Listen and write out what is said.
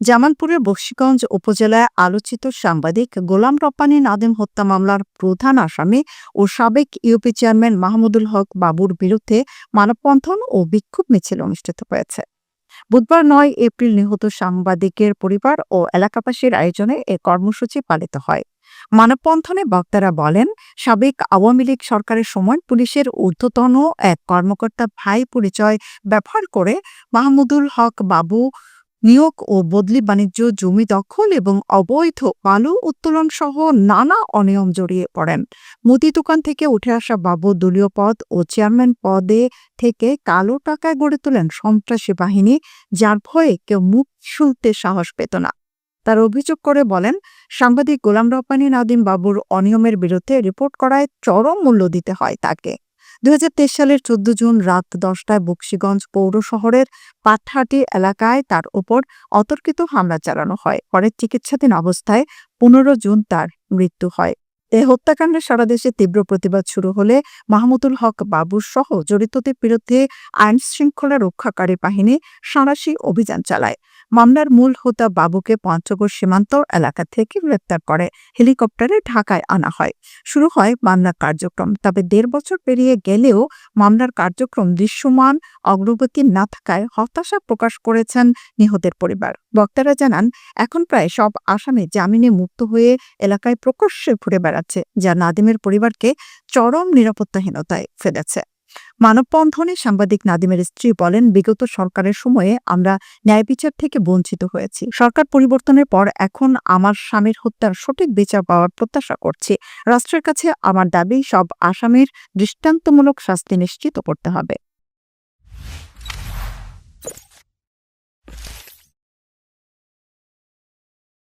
জামালপুরের বক্সিগঞ্জ উপজেলায় আলোচিত সাংবাদিক গোলাম রব্বানী নাদিম হত্যা মামলার প্রধান আসামি ও সাবেক ইউপি চেয়ারম্যান মাহমুদুল হক বাবুর বিরুদ্ধে মানববন্ধন ও বিক্ষোভ মিছিল অনুষ্ঠিত হয়েছে। বুধবার নয় এপ্রিল নিহত সাংবাদিকের পরিবার ও এলাকাবাসীর আয়োজনে এ কর্মসূচি পালিত হয়। মানববন্ধনে বক্তারা বলেন, সাবেক আওয়ামী লীগ সরকারের সময় পুলিশের ঊর্ধ্বতন এক কর্মকর্তা ভাই পরিচয় ব্যবহার করে মাহমুদুল হক বাবু নিয়োগ ও বদলি বাণিজ্য জমি দখল এবং অবৈধ বালু উত্তোলন সহ নানা অনিয়ম জড়িয়ে পড়েন। মুদি দোকান থেকে উঠে আসা বাবু দলীয় পদ ও চেয়ারম্যান পদে থেকে কালো টাকায় গড়ে তোলেন সন্ত্রাসী বাহিনী, যার ভয়ে কেউ মুখ শুনতে সাহস পেত না। তার অভিযোগ করে বলেন, সাংবাদিক গোলাম রব্বানী নাদিম বাবুর অনিয়মের বিরুদ্ধে রিপোর্ট করায় চরম মূল্য দিতে হয় তাকে। দুই সালের চোদ্দ জুন রাত দশটায় বক্সিগঞ্জ পৌর শহরের পাটহাটি এলাকায় তার উপর অতর্কিত হামলা চালানো হয়। পরে চিকিৎসাধীন অবস্থায় পনেরো জুন তার মৃত্যু হয়। এ হত্যাকাণ্ডে সারা দেশে তীব্র প্রতিবাদ শুরু হলে মাহমুদুল হক বাবুর সহ জড়িতদের বিরুদ্ধে আইন শৃঙ্খলা রক্ষাকারী বাহিনী সাঁড়াশি অভিযান চালায়। মামলার মূল হোতা বাবুকে পঞ্চগড় সীমান্ত এলাকা থেকে গ্রেপ্তার করে। হেলিকপ্টারে ঢাকায় আনা হয়। শুরু হয় মামলার কার্যক্রম। তবে দেড় বছর পেরিয়ে গেলেও মামলার কার্যক্রম দৃশ্যমান, অগ্রগতি না থাকায় হতাশা প্রকাশ করেছেন নিহতের পরিবার। বক্তারা জানান, এখন প্রায় সব আসামি জামিনে মুক্ত হয়ে এলাকায় প্রকাশ্যে ঘুরে বেড়াচ্ছে, যা নাদিমের পরিবারকে চরম নিরাপত্তাহীনতায় ফেলেছে। মানববন্ধনে সাংবাদিক নাদিমের স্ত্রী বলেন, বিগত সরকারের সময়ে আমরা ন্যায় বিচার থেকে বঞ্চিত হয়েছি। সরকার পরিবর্তনের পর এখন আমার স্বামীর হত্যার সঠিক বিচার পাওয়ার প্রত্যাশা করছি। রাষ্ট্রের কাছে আমার দাবি, সব আসামির দৃষ্টান্তমূলক শাস্তি নিশ্চিত করতে হবে।